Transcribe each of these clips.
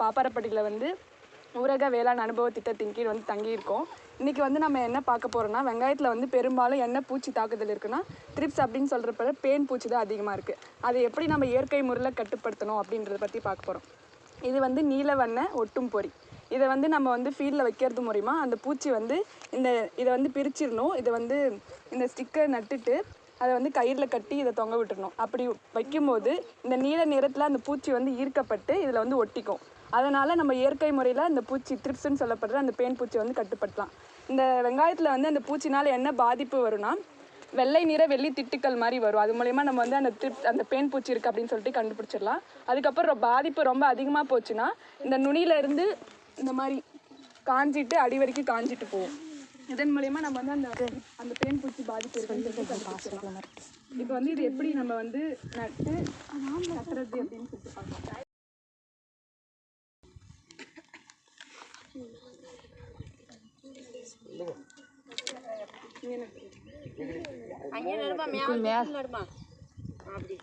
பாப்பாரப்பட்டியில் வந்து ஊரக வேளாண் அனுபவ திட்டத்தின் கீழ் வந்து தங்கியிருக்கோம். இன்றைக்கி வந்து நம்ம என்ன பார்க்க போகிறோம்னா வெங்காயத்தில் வந்து பெரும்பாலும் என்ன பூச்சி தாக்குதல் இருக்குன்னா த்ரிப்ஸ் அப்படின்னு சொல்கிறப்ப பேன் பூச்சி தான் அதிகமாக இருக்குது அதை எப்படி நம்ம இயற்கை முறையில் கட்டுப்படுத்தணும் அப்படின்றத பற்றி பார்க்க போகிறோம் இது வந்து நீல வண்ண ஒட்டும் பொறி. இதை வந்து நம்ம வந்து ஃபீல்டில் வைக்கிறது மூலிமா அந்த பூச்சி வந்து இந்த இதை வந்து பிரிச்சிடணும். இதை வந்து இந்த ஸ்டிக்கை நட்டுட்டு அதை வந்து கயிறில் கட்டி இதை தொங்க விட்டுடணும் அப்படி வைக்கும்போது இந்த நீல நிறத்தில் அந்த பூச்சி வந்து ஈர்க்கப்பட்டு இதில் வந்து ஒட்டிக்கும். அதனால் நம்ம இயற்கை முறையில் அந்த பூச்சி த்ரிப்ஸ்ன்னு சொல்லப்படுற அந்த பேன் பூச்சி வந்து கட்டுப்படுத்தலாம். இந்த வெங்காயத்தில் வந்து அந்த பூச்சினால் என்ன பாதிப்பு வரும்னா வெள்ளை நிற வெள்ளி திட்டுக்கள் மாதிரி வரும். அது மூலயமா நம்ம வந்து அந்த த்ரிப் அந்த பேன் பூச்சி இருக்குது அப்படின்னு சொல்லிட்டு கண்டுபிடிச்சிடலாம். அதுக்கப்புறம் பாதிப்பு ரொம்ப அதிகமாக போச்சுன்னா இந்த நுனியிலேருந்து இந்த மாதிரி காஞ்சிட்டு அடி வரைக்கும் காஞ்சிட்டு போகும். இதன் மூலயமா நம்ம வந்து அந்த அந்த பேன் பூச்சி பாதிப்பு இருக்குன்னு சொல்லிட்டு இப்போ வந்து இது எப்படி நம்ம வந்து நட்டு நட்டுறது அப்படின்னு சொல்லிட்டு பார்க்கலாம். அப்படி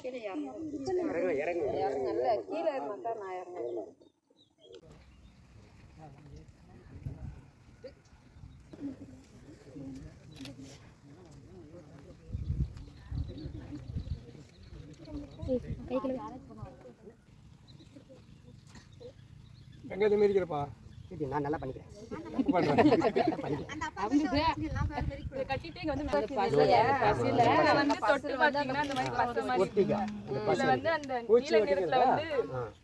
கீழே இறங்க இறங்கல கீழே இருந்தா நான் இறங்குறேன் வெங்காயத்தை மீறிக்கிறப்பா. இது நான் நல்லா பண்ணிக்கிறேன். தப்பு பண்ணுறேன். இதை கட்டிட்டு இங்க வந்து இதுல வந்து தொட்டு பார்த்தீங்கன்னா அந்த மாதிரி பசை மாதிரி ஒட்டிக்க. இதுல வந்து அந்த நீல நிறத்துல வந்து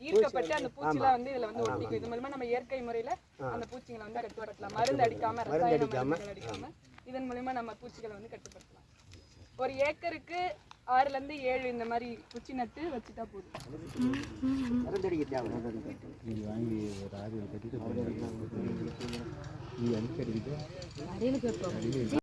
ஈர்க்கப்பட்டு அந்த பூச்சிலாம் வந்து இதுல வந்து ஒட்டிக்கும் இது மூலமா நம்ம இயற்கை முறையில அந்த பூச்சிகளை வந்து கட்டுப்படுத்தலாம். மருந்து அடிக்காம இதன் மூலமா நம்ம பூச்சிகளை வந்து கட்டுப்படுத்தலாம். ஒரு ஏக்கருக்கு ஆறுல இருந்து ஏழு இந்த மாதிரி குச்சி நட்டு வச்சுட்டா போதும். வாங்கி.